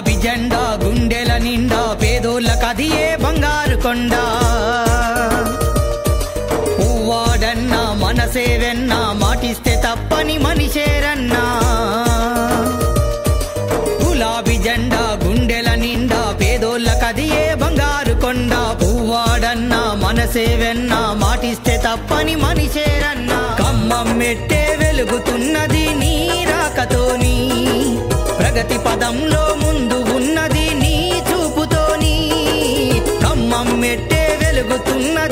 జెండా గుండెల నిండా పేదోళ్ళ కదియే బంగారు కొండ. పువ్వాడన్నా మనసేవెన్నా మాటిస్తే తప్పని మనిషేరన్నా గులాబీ జెండా గుండెల నిండా పేదోళ్ళ కదియే బంగారు కొండ. పువ్వాడన్నా మనసేవెన్నా మాటిస్తే తప్పని మనిషేరన్నా కమ్మం మెట్టే వెలుగుతున్నది నీర పదంలో ముందు ఉన్నది నీ చూపుతోని కమ్మం మెట్టే వెలుగుతున్నది.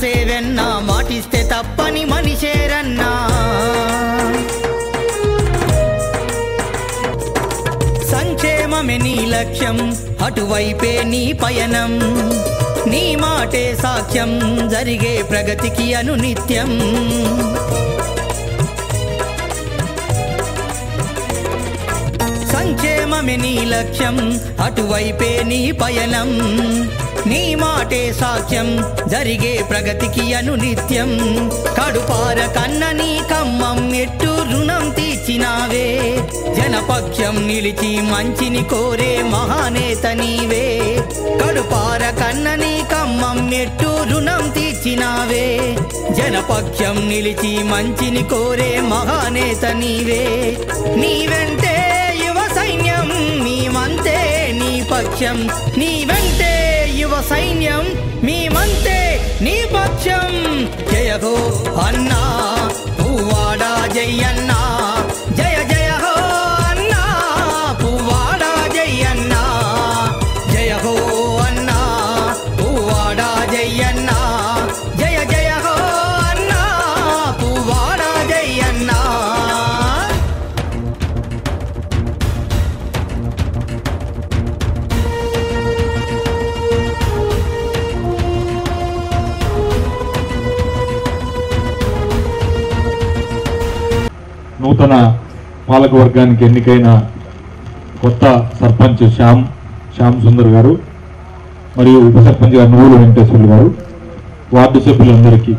మనసేవెన్నా మాటిస్తే తప్పని మనిషేరన్నా. సంక్షేమమే నీ లక్ష్యం అటువైపే నీ పయనం. నీ మాటే సాక్ష్యం జరిగే ప్రగతికి అనునిత్యం. సంక్షేమమే నీ లక్ష్యం అటువైపే నీ పయనం. నీ మాటే సాక్ష్యం. జరిగే ప్రగతికి అనునిత్యం. కడుపార కన్న నీ కమ్మం ఎట్టు రుణం తీర్చినావే. జనపక్షం నిలిచి మంచిని కోరే మహానేత నీవే. కడుపార కన్న నీ కమ్మం ఎట్టు రుణం తీర్చినావే. జనపక్షం నిలిచి మంచిని కోరే మహానేత నీవే. నీవెంటే యువ సైన్యం నీవంతే నీ పక్షం. నీ వెంటే యువ సైన్యం మేమంతే నీ పక్షం జయ హో అన్నా. నూతన పాలక వర్గానికి ఎన్నికైన కొత్త సర్పంచ్ శ్యామ్ శ్యామ్ సుందర్ గారు మరియు ఉప సర్పంచ్ గారు నువ్వులు వెంకటేశ్వర్లు గారు వార్డు సభ్యులందరికీ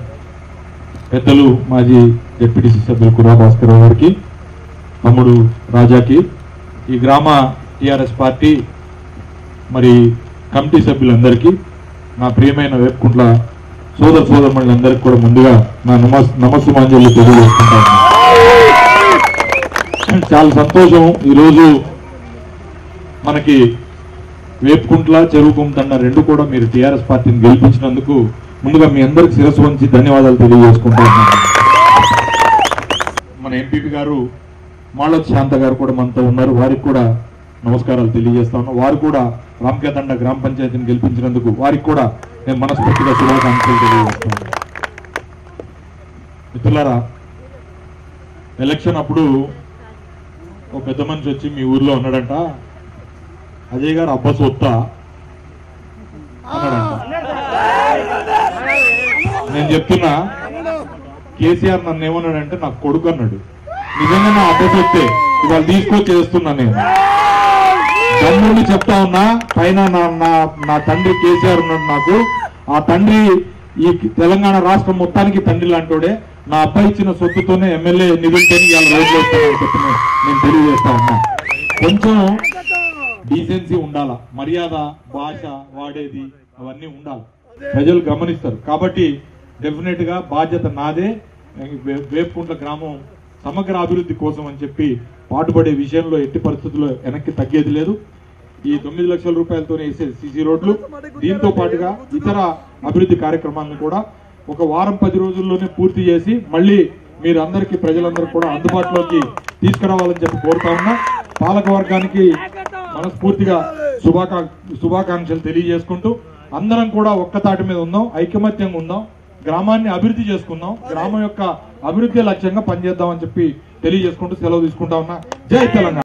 పెద్దలు మాజీ డిప్యూటీసీ సభ్యులు కురా భాస్కర్ గారికి తమ్ముడు రాజాకి ఈ గ్రామ టీఆర్ఎస్ పార్టీ మరి కమిటీ సభ్యులందరికీ నా ప్రియమైన వేపుకుంట్ల సోదర సోదరులందరికీ కూడా ముందుగా నా నమస్ నమస్సుమాంజలి తెలియజేసుకుంటాను చాలా సంతోషం. ఈరోజు మనకి వేపుకుంట్ల చెరువుకుంటన్న రెండు కూడా మీరు టీఆర్ఎస్ పార్టీని గెలిపించినందుకు ముందుగా మీ అందరికి శిరస్సు వంచి ధన్యవాదాలు తెలియజేసుకుంటున్నాను మన ఎంపీపీ గారు మాళోత్ శాంత గారు కూడా మనతో ఉన్నారు. వారికి కూడా నమస్కారాలు తెలియజేస్తా ఉన్నాం. వారు కూడా రామకేతండ గ్రామ పంచాయతీని గెలిపించినందుకు వారికి కూడా నేను మనస్ఫూర్తిగా శుభాకాంక్షలు తెలియజేస్తాను మిత్రులారా ఎలక్షన్ అప్పుడు ఒక పెద్ద మనిషి వచ్చి మీ ఊర్లో ఉన్నాడంట. అజయ్ గారు అబ్బా సొత్తా. నేను చెప్తున్నా కేసీఆర్ నన్ను ఏమన్నాడంటే నాకు కొడుకు అన్నాడు. నిజంగా నా అబ్బా సొత్తే ఇవాళ తీసుకొచ్చి చేస్తున్నా నేను. తమ్ముడిని చెప్తా ఉన్నా పైన నా నా నా తండ్రి కేసీఆర్ ఉన్నాడు నాకు. ఆ తండ్రి ఈ తెలంగాణ రాష్ట్రం మొత్తానికి తండ్రి లాంటోడే నా అబ్బాయి ఇచ్చిన సొత్తుతోనే ఎమ్మెల్యే నిధులతో ఇవాళ రోడ్లు నేను- తెలియజేస్తా ఉన్నా. కొంచెం డీసెన్సీ ఉండాల? మర్యాద భాష వాడేది అవన్నీ ఉండాలి. ప్రజలు గమనిస్తారు. కాబట్టి డెఫినెట్గా బాధ్యత నాదే. వేపుకుంట్ల గ్రామం సమగ్ర అభివృద్ధి కోసం అని చెప్పి పాటుపడే విషయంలో ఎట్టి పరిస్థితుల్లో వెనక్కి తగ్గేది లేదు. ఈ తొమ్మిది లక్షల రూపాయలతో వేసే సిసి రోడ్లు. దీంతో పాటుగా ఇతర అభివృద్ధి కార్యక్రమాలను కూడా ఒక వారం పది రోజుల్లోనే పూర్తి చేసి మళ్ళీ మీరందరికీ ప్రజలందరూ కూడా అందుబాటులోకి తీసుకురావాలని చెప్పి కోరుతా ఉన్నా. పాలక వర్గానికి మనస్ఫూర్తిగా శుభాకా శుభాకాంక్షలు తెలియజేసుకుంటూ అందరం కూడా ఒక్కతాటి మీద ఉందాం ఐకమత్యంగా ఉందాం గ్రామాన్ని అభివృద్ధి చేసుకుందాం గ్రామం యొక్క అభివృద్ధి లక్ష్యంగా పనిచేద్దామని చెప్పి తెలియజేసుకుంటూ సెలవు తీసుకుంటా ఉన్నా. జై తెలంగాణ.